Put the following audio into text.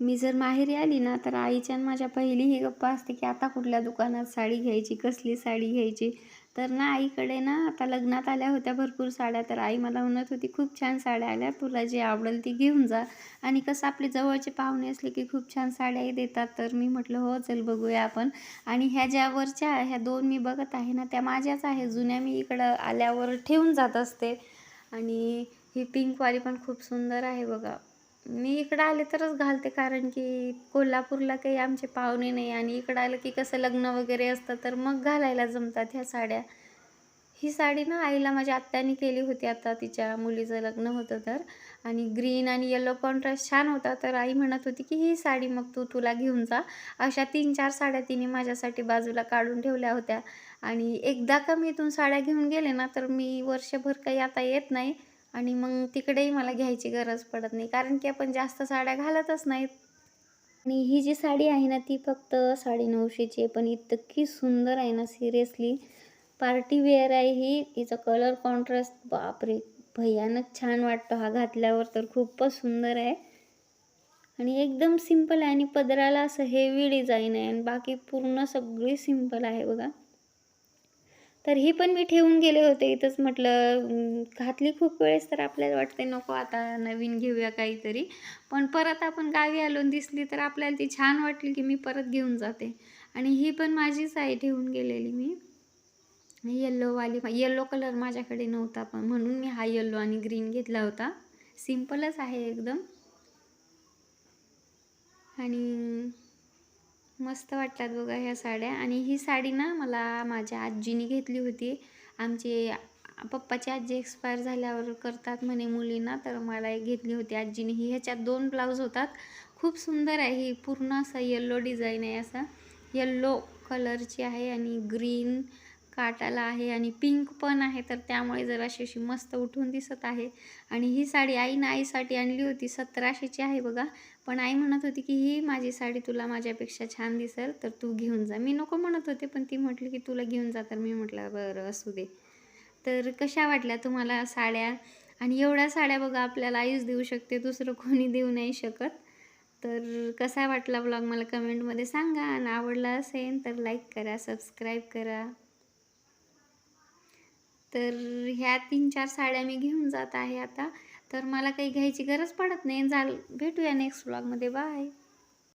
मी जर माहेरी आली ना तर आईच्या आणि माझ्या पहिली ही गप्पा असते की आता कुठल्या दुकानात साडी घ्यायची? कसली साडी घ्यायची? तर ना आईकडे ना आता लग्नात आल्या होत्या भरपूर साड्या तर आई मला म्हणत होती खूप छान साड्या आल्या तुला जे आवडेल ती घेऊन जा. आणि कसं आपले जवळचे पाहुणे असले की खूप छान साड्याही देतात. तर मी म्हटलं हो चल बघूया आपण. आणि ह्या ज्या वरच्या ह्या दोन मी बघत आहे ना त्या माझ्याच आहे जुन्या मी इकडं आल्यावर ठेवून जात असते. आणि ही पिंकवाली पण खूप सुंदर आहे बघा. मी इकडं आले तरच घालते कारण की कोल्हापूरला काही आमचे पाहुणे नाही आणि इकडं आलं की कसं लग्न वगैरे असतं तर मग घालायला जमतात ह्या साड्या. ही साडी ना आईला माझ्या आत्याने केली होती आता तिच्या मुलीचं लग्न होतं तर. आणि ग्रीन आणि येलो कॉन्ट्रास्ट छान होता तर आई म्हणत होती की ही साडी मग तू तुला घेऊन जा. अशा तीन चार साड्या तिने माझ्यासाठी बाजूला काढून ठेवल्या होत्या. आणि एकदा का मी इथून साड्या घेऊन गेले ना तर मी वर्षभर काही आता येत नाही. आणि मग तिकडेही मला घ्यायची गरज पडत नाही कारण की आपण जास्त साड्या घालतच नाहीत. आणि ही जी साडी आहे ना ती फक्त साडे नऊशेची आहे पण इतकी सुंदर आहे ना सिरियसली. पार्टी वेअर आहे ही तिचा कलर कॉन्ट्रास्ट बापरे भयानक छान वाटतो हा घातल्यावर तर खूपच सुंदर आहे. आणि एकदम सिंपल आहे आणि पदराला असं हेवी डिझाईन आहे आणि बाकी पूर्ण सगळी सिंपल आहे बघा. तर ही पण मी ठेवून गेले होते. इथंच म्हटलं घातली खूप वेळेस तर आपल्याला वाटते नको आता नवीन घेऊया काहीतरी. पण परत आपण गावी आलो दिसली तर आपल्याला ती छान वाटली की मी परत घेऊन जाते. आणि ही पण माझीच आहे ठेवून गेलेली मी. येल्लोवाली येल्लो कलर माझ्याकडे नव्हता पण म्हणून मी हा येल्लो आणि ग्रीन घेतला होता. सिम्पलच आहे एकदम. आणि मस्त वाटतात बघा ह्या साड्या. आणि ही साडी ना मला माझ्या आजीने घेतली होती. आमचे पप्पाची आजी एक्सपायर झाल्यावर करतात म्हणे मुलींना तर मला एक घेतली होती आजीने. ही ह्याच्यात दोन ब्लाऊज होतात. खूप सुंदर आहे. ही पूर्ण असं येल्लो डिझाईन आहे असा. येल्लो कलरची आहे आणि ग्रीन काटाला आहे आणि पिंक पण आहे तर त्यामुळे जर अशी अशी मस्त उठून दिसत आहे. आणि ही साडी आईनं आईसाठी आणली होती सतराशेची आहे बघा. पण आई म्हणत होती की ही माझी साडी तुला माझ्यापेक्षा छान दिसेल तर तू घेऊन जा. मी नको म्हणत होते पण ती म्हटली की तुला घेऊन जा. तर मी म्हटलं बरं असू दे. तर कशा वाटल्या तुम्हाला साड्या? आणि एवढ्या साड्या बघा आपल्याला आईच देऊ शकते दुसरं कोणी देऊ नाही शकत. तर कसा वाटला ब्लॉग मला कमेंटमध्ये सांगा. आणि आवडला असेल तर लाईक करा सबस्क्राईब करा. तर ह्या तीन चार साड्या मी घेऊन जात आहे आता. तर मला काही घ्यायची गरज पडत नाही. झाल भेटूया नेक्स्ट ब्लॉगमध्ये बाय